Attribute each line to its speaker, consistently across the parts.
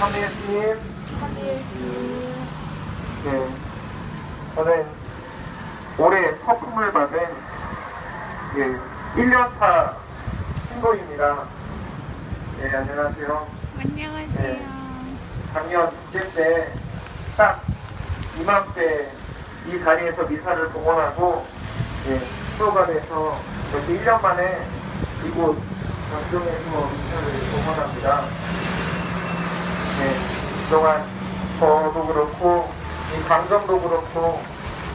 Speaker 1: 한미애님,
Speaker 2: 하비에기
Speaker 1: 네. 저는 올해 서품을 받은 예, 1년차 신고입니다. 네, 안녕하세요.
Speaker 2: 안녕하세요.
Speaker 1: 작년 축제 때딱 이맘때 이 자리에서 미사를 봉헌하고 예, 수호관에서 이렇게 1년 만에 이곳 장정에서 미사를 봉헌합니다. 네, 그동안 저도 그렇고 이 감정도 그렇고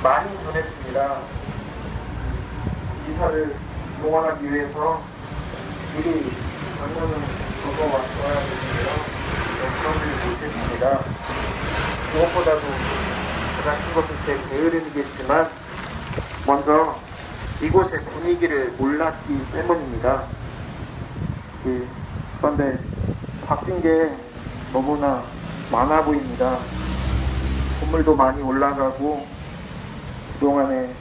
Speaker 1: 많이 보냈습니다. 미사를 봉헌하기 위해서 미리 방문을 적어 왔어야 되는데요. 네, 그러지 못했습니다. 무엇보다도 가장 큰 것은 제 게으름이겠지만 먼저 이곳의 분위기를 몰랐기 때문입니다. 그, 그런데 바뀐 게 너무나 많아 보입니다. 건물도 많이 올라가고 그동안에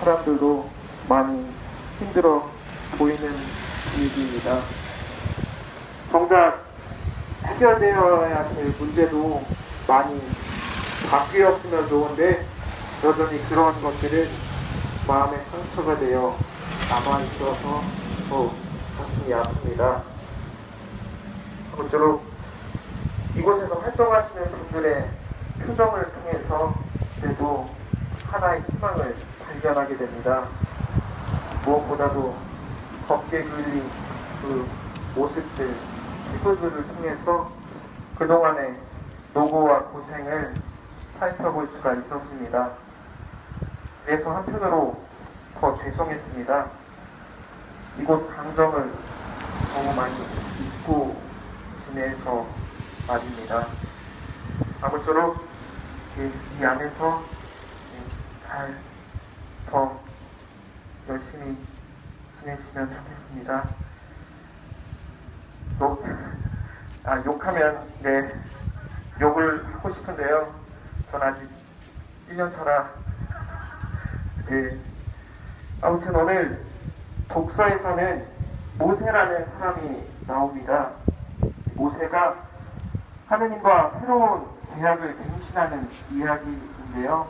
Speaker 1: 사람들도 많이 힘들어 보이는 분위기입니다. 정작 해결되어야 될 문제도 많이 바뀌었으면 좋은데 여전히 그런 것들은 마음의 상처가 되어 남아있어서 더 가슴이 아픕니다. 아무쪼록 이곳에서 활동하시는 분들의 표정을 통해서 그래도 하나의 희망을 발견하게 됩니다. 무엇보다도 걷게 그린 그 모습들, 피부들을 통해서 그동안의 노고와 고생을 살펴볼 수가 있었습니다. 그래서 한편으로 더 죄송했습니다. 이곳 강정을 너무 많이 잊고 지내서 말입니다. 아무쪼록 이, 이 안에서 잘 더 열심히 지내시면 좋겠습니다. 욕, 아, 욕하면, 네, 욕을 하고 싶은데요. 전 아직 1년 차라. 네. 아무튼 오늘 독서에서는 모세라는 사람이 나옵니다. 모세가 하느님과 새로운 계약을 갱신하는 이야기인데요.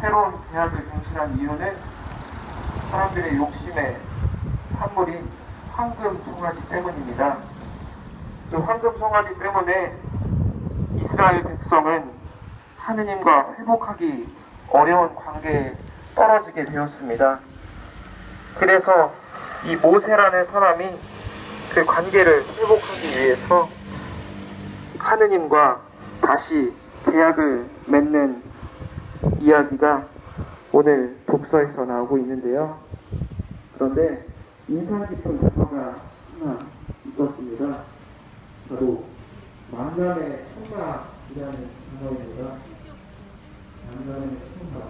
Speaker 1: 새로운 계약을 갱신한 이유는 사람들의 욕심의 산물인 황금 송아지 때문입니다. 그 황금 송아지 때문에 이스라엘 백성은 하느님과 회복하기 어려운 관계에 떨어지게 되었습니다. 그래서 이 모세라는 사람이 그 관계를 회복하기 위해서 하느님과 다시 계약을 맺는 이야기가 오늘 독서에서 나오고 있는데요. 그런데 인상 깊은 단어가 하나 있었습니다. 바로 만남의 청마이라는 단어입니다. 만남의 청마.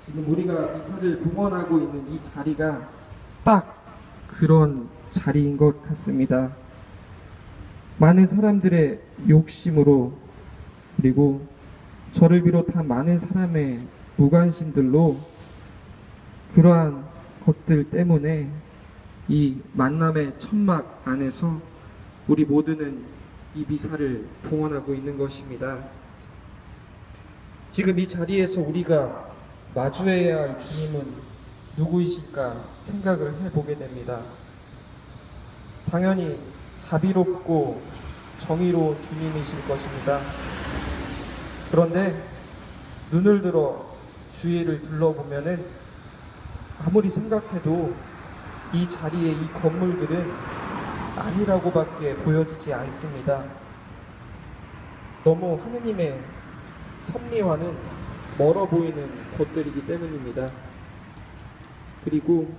Speaker 3: 지금 우리가 미사를 봉헌하고 있는 이 자리가 딱 그런 자리인 것 같습니다. 많은 사람들의 욕심으로 그리고 저를 비롯한 많은 사람의 무관심들로 그러한 것들 때문에 이 만남의 천막 안에서 우리 모두는 이 미사를 봉헌하고 있는 것입니다. 지금 이 자리에서 우리가 마주해야 할 주님은 누구이실까 생각을 해보게 됩니다. 당연히 자비롭고 정의로운 주님이실 것입니다. 그런데 눈을 들어 주위를 둘러보면은 아무리 생각해도 이 자리에 이 건물들은 아니라고밖에 보여지지 않습니다. 너무 하느님의 섭리와는 멀어 보이는 곳들이기 때문입니다. 그리고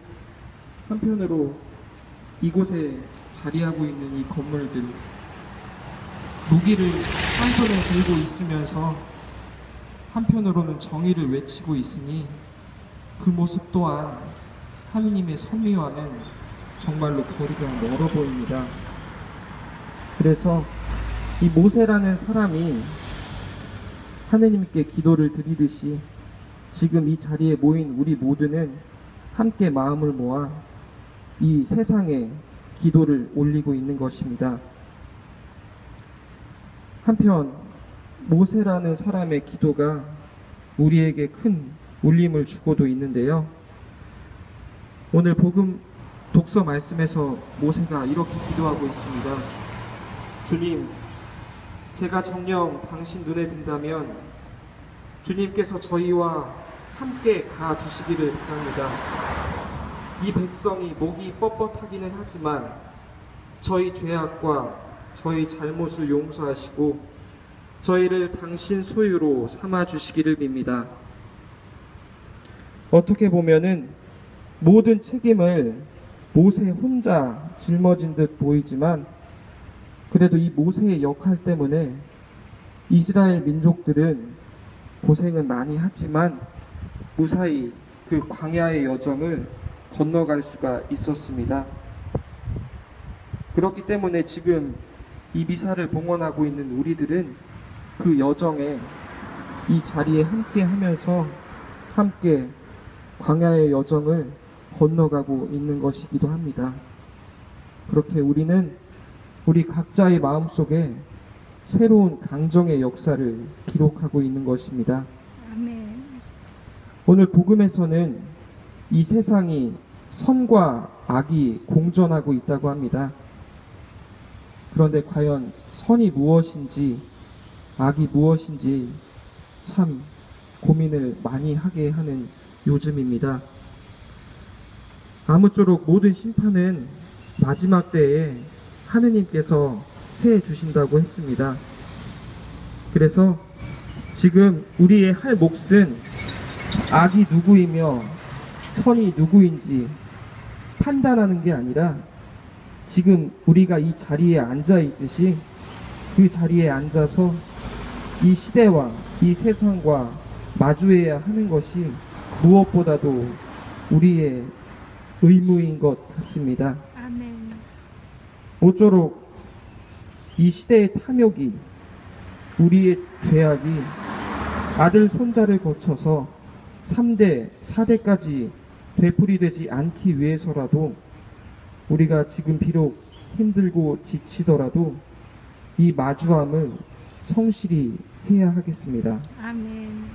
Speaker 3: 한편으로 이곳에 자리하고 있는 이 건물들 무기를 한 손에 들고 있으면서 한편으로는 정의를 외치고 있으니 그 모습 또한 하느님의 섭리와는 정말로 거리가 멀어 보입니다. 그래서 이 모세라는 사람이 하느님께 기도를 드리듯이 지금 이 자리에 모인 우리 모두는 함께 마음을 모아 이 세상에 기도를 올리고 있는 것입니다.
Speaker 1: 한편 모세라는 사람의 기도가 우리에게 큰 울림을 주고도 있는데요. 오늘 복음 독서 말씀에서 모세가 이렇게 기도하고 있습니다. 주님, 제가 정녕 당신 눈에 든다면 주님께서 저희와 함께 가 주시기를 바랍니다. 이 백성이 목이 뻣뻣하기는 하지만 저희 죄악과 저희 잘못을 용서하시고 저희를 당신 소유로 삼아 주시기를 빕니다. 어떻게 보면은 모든 책임을 모세 혼자 짊어진 듯 보이지만 그래도 이 모세의 역할 때문에 이스라엘 민족들은 고생은 많이 하지만 무사히 그 광야의 여정을 건너갈 수가 있었습니다. 그렇기 때문에 지금 이 미사를 봉헌하고 있는 우리들은 그 여정에 이 자리에 함께 하면서 함께 광야의 여정을 건너가고 있는 것이기도 합니다. 그렇게 우리는 우리 각자의 마음 속에 새로운 강정의 역사를 기록하고 있는 것입니다. 오늘 복음에서는 이 세상이 선과 악이 공존하고 있다고 합니다. 그런데 과연 선이 무엇인지 악이 무엇인지 참 고민을 많이 하게 하는 요즘입니다. 아무쪼록 모든 심판은 마지막 때에 하느님께서 해 주신다고 했습니다. 그래서 지금 우리의 할 몫은 악이 누구이며 선이 누구인지 판단하는 게 아니라 지금 우리가 이 자리에 앉아 있듯이 그 자리에 앉아서 이 시대와 이 세상과 마주해야 하는 것이 무엇보다도 우리의 의무인 것 같습니다.
Speaker 2: 아멘.
Speaker 1: 모쪼록 이 시대의 탐욕이 우리의 죄악이 아들 손자를 거쳐서 3대, 4대까지 되풀이되지 않기 위해서라도 우리가 지금 비록 힘들고 지치더라도 이 마주함을 성실히 해야 하겠습니다.
Speaker 2: 아멘.